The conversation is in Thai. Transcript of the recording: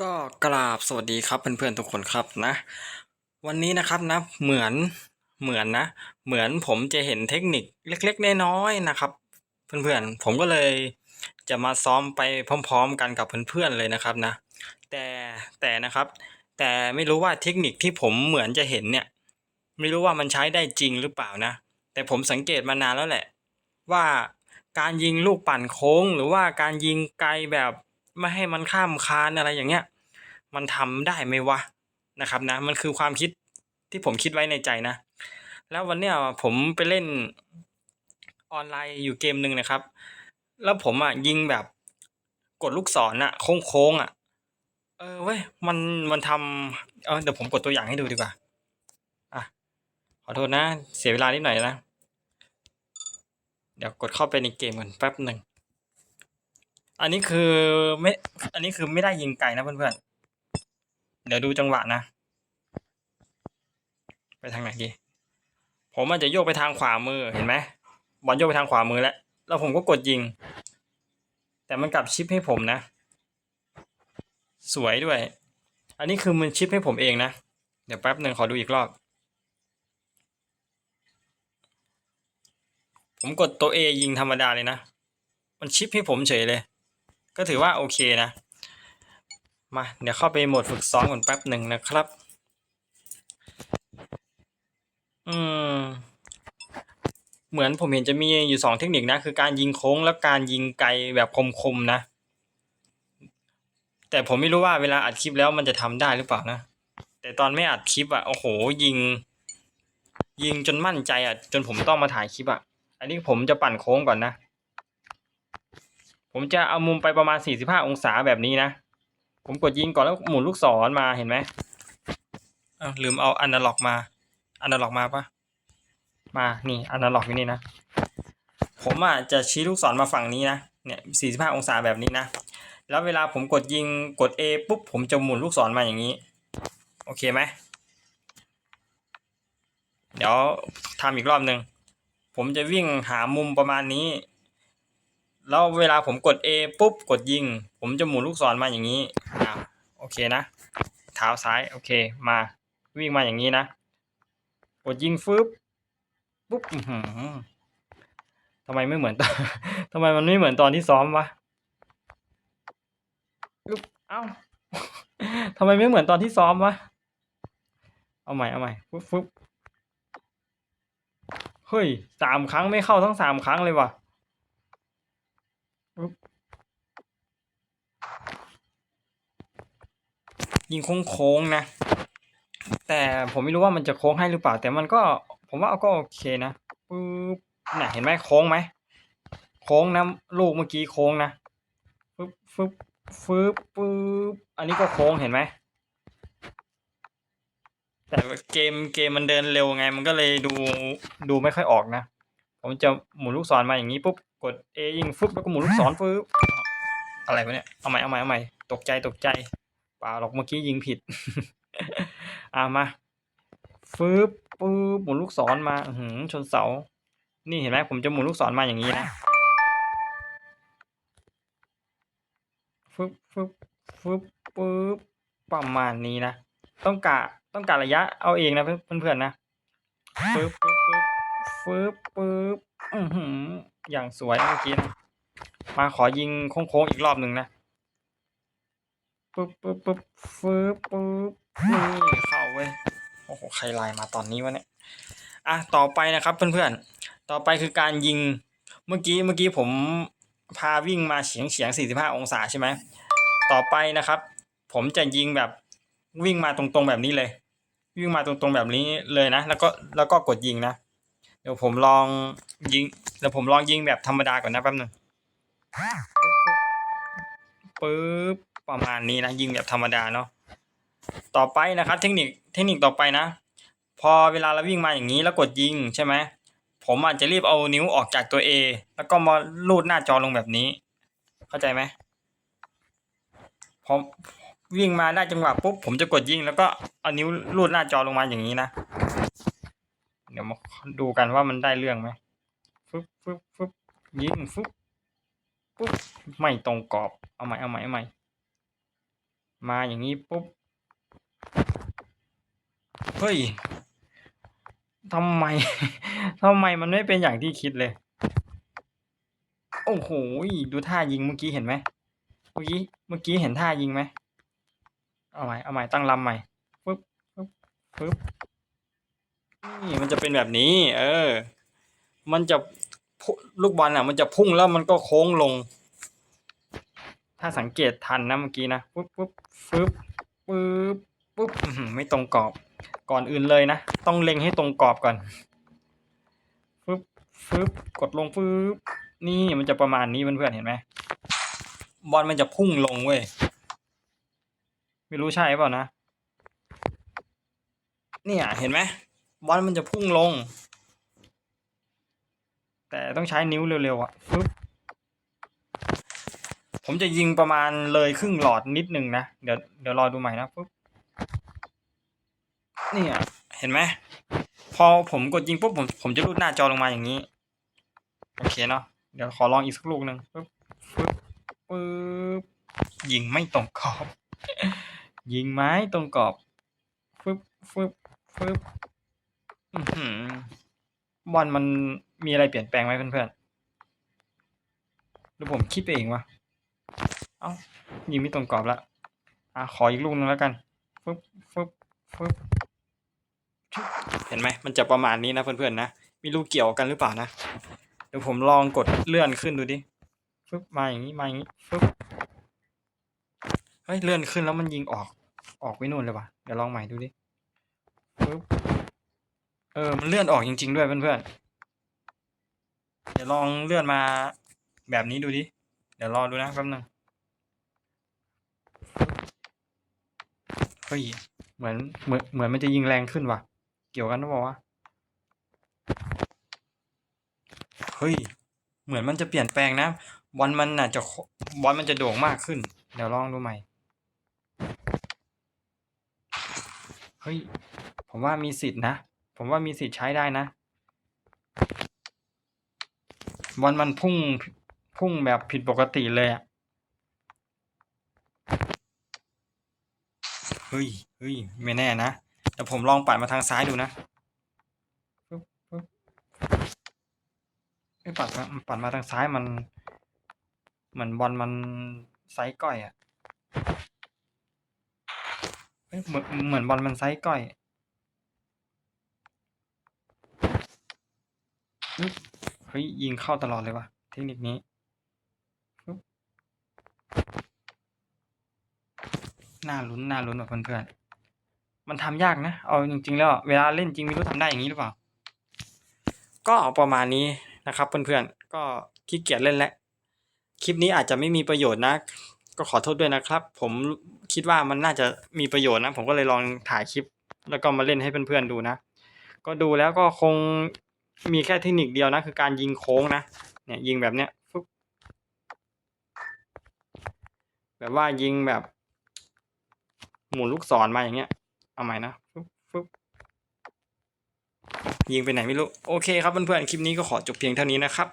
ก็กราบสวัสดีครับเพื่อนๆทุกคนครับนะ วันนี้นะครับนะเหมือนเหมือนนะ เหมือนผมจะเห็นเทคนิคเล็กๆน้อยๆนะครับ เพื่อนๆผมก็เลยจะมาซ้อมไปพร้อม ๆ กันกับเพื่อนๆเลยนะครับนะ แต่แต่นะครับ แต่ไม่รู้ว่าเทคนิคที่ผมเหมือนจะเห็นเนี่ย ไม่รู้ว่ามันใช้ได้จริงหรือเปล่านะ แต่ผมสังเกตมานานแล้วแหละ ว่าการยิงลูกปั่นโค้ง หรือว่าการยิงไกลแบบ ไม่ให้มันข้ามคานอะไรอย่างเงี้ย มันทำได้ไหมวะนะครับนะ มันคือความคิดที่ผมคิดไว้ในใจนะ แล้ววันเนี้ยผมไปเล่นออนไลน์อยู่เกมหนึ่งนะครับ แล้วผมอะยิงแบบกดลูกศรอะ โค้งๆอะ เออเว้ยมันมันทำเออเดี๋ยวผมกดตัวอย่างให้ดูดีกว่าอะขอโทษนะ เสียเวลานิดหน่อยนะ เดี๋ยวกดเข้าไปในเกมกันแป๊บหนึ่ง อันนี้คือไม่ อันนี้คือไม่ได้ยิงไกลนะเพื่อนๆ เดี๋ยวดูจังหวะนะ ไปทางไหนดี ผมอาจจะโยกไปทางขวามือเห็นไหมบอลโยกไปทางขวามือแล้ว แล้วผมก็กดยิง แต่มันกลับชิปให้ผมนะ สวยด้วย อันนี้คือมันชิปให้ผมเองนะ เดี๋ยวแป๊บหนึ่งขอดูอีกรอบ ผมกดตัว A ยิงธรรมดาเลยนะ มันชิปให้ผมเฉยเลย ก็ถือว่าโอเคนะ มาเดี๋ยวเข้าไปโหมดฝึกซ้อมก่อนแป๊บหนึ่งนะครับ อืม เหมือนผมเห็นจะมีอยู่สองเทคนิคนะ คือการยิงโค้งและการยิงไกลแบบคมๆนะ แต่ผมไม่รู้ว่าเวลาอัดคลิปแล้วมันจะทำได้หรือเปล่านะ แต่ตอนไม่อัดคลิปอะโอ้โห ยิง ยิงจนมั่นใจอะจนผมต้องมาถ่ายคลิปอะอันนี้ผมจะปั่นโค้งก่อนนะ ผมจะเอามุมไปประมาณ 45 องศาแบบนี้นะ ผมกดยิงก่อนแล้วหมุนลูกศรมาเห็นไหมอ้าวลืมเอาอนาล็อกมาอนาล็อกมาปะมานี่อนาล็อกอยู่นี่นะ ผมอะจะชี้ลูกศรมาฝั่งนี้นะเนี่ย45 องศาแบบนี้นะ แล้วเวลาผมกดยิงกด A ปุ๊บผมจะหมุนลูกศรมาอย่างนี้ โอเคไหมเดี๋ยวทำอีกรอบหนึ่งผมจะวิ่งหามุมประมาณนี้ แล้วเวลาผมกด A ปุ๊บกดยิง ผมจะหมุนลูกศรมาอย่างนี้อ่าโอเคนะเท้าซ้ายโอเคมาวิ่งมาอย่างนี้นะ กดยิงฟึบปุ๊บทำไมไม่เหมือนตอนทำไมมันไม่เหมือนตอนที่ซ้อมวะอึ๊บเอ้าทำไมไม่เหมือนตอนที่ซ้อมวะเอาใหม่เอาใหม่ฟึบฟึบเฮ้ยสามครั้งไม่เข้าทั้งสามครั้งเลยว่ะ ยิงโค้งๆนะ แต่ผมไม่รู้ว่ามันจะโค้งให้หรือเปล่า แต่มันก็ ผมว่าก็โอเคนะปึ๊บน่ะเห็นไหมโค้งไหมโค้งนะลูกเมื่อกี้โค้งนะฟึบฟึบฟึบปึ๊บอันนี้ก็โค้งเห็นไหมแต่เกมเกมมันเดินเร็วไง มันก็เลยดูดูไม่ค่อยออกนะ ผมจะหมุนลูกศรมาอย่างนี้ปุ๊บ กด A ยิงฟึบแล้วก็หมุนลูกศรฟึบอะไรวะเนี่ย เอาใหม่เอาใหม่เอาใหม่ตกใจตกใจป่าหรอกเมื่อกี้ยิงผิด อ่ามาฟึบปึ๊บหมุนลูกศรมาหือชนเสา นี่เห็นไหมผมจะหมุนลูกศรมาอย่างนี้นะฟึบฟึบฟึบปึ๊บประมาณนี้นะต้องกะต้องการระยะเอาเองนะเพื่อนๆนะฟึบฟึบฟึบฟึบปึ๊บ อือหือ อย่างสวยเมื่อกี้นะมาขอยิงโค้งๆอีกรอบหนึ่งนะปึ๊บปึ๊บปึ๊บฟึบปึ๊บนี่เข้าเว้ยโอ้โหใครไลน์มาตอนนี้วะเนี่ยอะต่อไปนะครับเพื่อนๆ ต่อไปคือการยิงเมื่อกี้เมื่อกี้ผมพาวิ่งมาเฉียงเฉียง45 องศาใช่ไหมต่อไปนะครับ ผมจะยิงแบบวิ่งมาตรงๆแบบนี้เลย วิ่งมาตรงๆแบบนี้เลยนะ แล้วก็แล้วก็กดยิงนะ เดี๋ยวผมลองยิงเดี๋ยวผมลองยิงแบบธรรมดาก่อนนะแป๊บนึงปึ๊บประมาณนี้นะยิงแบบธรรมดาเนาะต่อไปนะครับ เทคนิคเทคนิคต่อไปนะ พอเวลาเราวิ่งมาอย่างนี้แล้วกดยิงใช่ไหมผมอาจจะรีบเอานิ้วออกจากตัว A แล้วก็มาลูดหน้าจอลงแบบนี้ เข้าใจไหมพอวิ่งมาได้จังหวะปุ๊บผมจะกดยิง แล้วก็เอานิ้วลูดหน้าจอลงมาอย่างนี้นะ เดี๋ยวมาดูกันว่ามันได้เรื่องไหมฟึบฟึบฟึบยิงฟึบปุ๊บไม่ตรงกรอบ เอาใหม่ เอาใหม่เอาใหม่ มาอย่างนี้ปุ๊บ เฮ้ยทำไมทำไมมันไม่เป็นอย่างที่คิดเลย โอ้โห ดูท่ายิงเมื่อกี้เห็นไหม เมื่อกี้ เมื่อกี้เห็นท่ายิงไหม เอาใหม่ เอาใหม่ ตั้งลำใหม่ ปึ๊บ ปึ๊บ ปึ๊บ นี่มันจะเป็นแบบนี้ เออ มันจะลูกบอลอะ มันจะพุ่งแล้วมันก็โค้งลง ถ้าสังเกตทันนะเมื่อกี้นะปึ๊บปึ๊บปึ๊บปึ๊บปึ๊บไม่ตรงกรอบ ก่อนอื่นเลยนะ ต้องเล็งให้ตรงกรอบก่อนฟึบฟึบกดลงฟึบนี่มันจะประมาณนี้เพื่อนๆเห็นไหมบอลมันจะพุ่งลงเว้ยไม่รู้ใช่เปล่านะเนี่ยเห็นไหม บอลมันจะพุ่งลง แต่ต้องใช้นิ้วเร็วๆอะฟึบผมจะยิงประมาณเลยครึ่งหลอดนิดนึงนะ เดี๋ยวเดี๋ยวรอดูใหม่นะฟึบนี่ยเห็นไหมพอผมกดยิงปุ๊บผมผมจะรูดหน้าจอลงมาอย่างนี้ โอเคเนาะเดี๋ยวขอลองอีกสักลูกหนึ่งปึ๊บปึ๊บปึ๊บยิงไม่ตรงกรอบ ยิงไม้ตรงกรอบฟึบฟึบฟึบ บอลมันมีอะไรเปลี่ยนแปลงไหมเพื่อนๆหรือผมคิดไปเองวะ เอ้ายิงไม่ตรงกรอบละอะขออีกลูกหนึงแล้วกันฟึบฟึบฟึบเห็นไหมมันจะประมาณนี้นะเพื่อนๆนะม่รู้เกี่ยวกันหรือเปล่านะ เดี๋ยวผมลองกดเลื่อนขึ้นดูดิฟึบมาอย่างนี้มาอย่างนี้ฟึบเฮ้ยเลื่อนขึ้นแล้วมันยิงออก ออกไปนู่นเลยว่ะเดี๋ยวลองใหม่ดูดิฟึบ เออ มันเลื่อนออกจริง ๆ ด้วยเพื่อนๆ เดี๋ยวลองเลื่อนมาแบบนี้ดูดิ เดี๋ยวรอดูนะแป๊บนึง เฮ้ย เหมือนเหมือนเหมือนมันจะยิงแรงขึ้นว่ะ เกี่ยวกันหรือเปล่าวะ เฮ้ย เหมือนมันจะเปลี่ยนแปลงนะ บอลมันน่ะจะบอลมันจะโด่งมากขึ้น เดี๋ยวลองดูใหม่ เฮ้ย ผมว่ามีสิทธินะ ผมว่ามีสิทธิ์ใช้ได้นะบอลมันพุ่งพุ่งแบบผิดปกติเลยอะเฮ้ยเฮ้ยไม่แน่นะเดี๋ยวผมลองปัดมาทางซ้ายดูนะปึ๊บปึ๊บไอ้ยปัดมาปัดมาทางซ้ายมัน เหมือนบอลมันไซส์ก้อยอะเหมือนเหมือนบอลมันไซส์ก้อยอึ๊บ เฮ้ยยิงเข้าตลอดเลยวะเทคนิคนี้น่าลุ้นน่าลุ้นแบบเพื่อนๆมันทำยากนะ เอาจริง ๆ แล้วเวลาเล่นจริงไม่รู้ทำได้อย่างนี้หรือเปล่า ก็ประมาณนี้นะครับเพื่อนๆก็ขี้เกียจเล่นแล้วคลิปนี้อาจจะไม่มีประโยชน์นะ ก็ขอโทษด้วยนะครับ ผมคิดว่ามันน่าจะมีประโยชน์นะ ผมก็เลยลองถ่ายคลิป แล้วก็มาเล่นให้เพื่อนๆดูนะ ก็ดูแล้วก็คง มีแค่เทคนิคเดียวนะ คือการยิงโค้งนะ เนี่ยยิงแบบเนี้ยฟึบแบบว่ายิงแบบ หมุนลูกศรมาอย่างเงี้ย เอาใหม่นะฟึบฟึบยิงไปไหนไม่รู้ โอเคครับเพื่อนๆ คลิปนี้ก็ขอจบเพียงเท่านี้นะครับ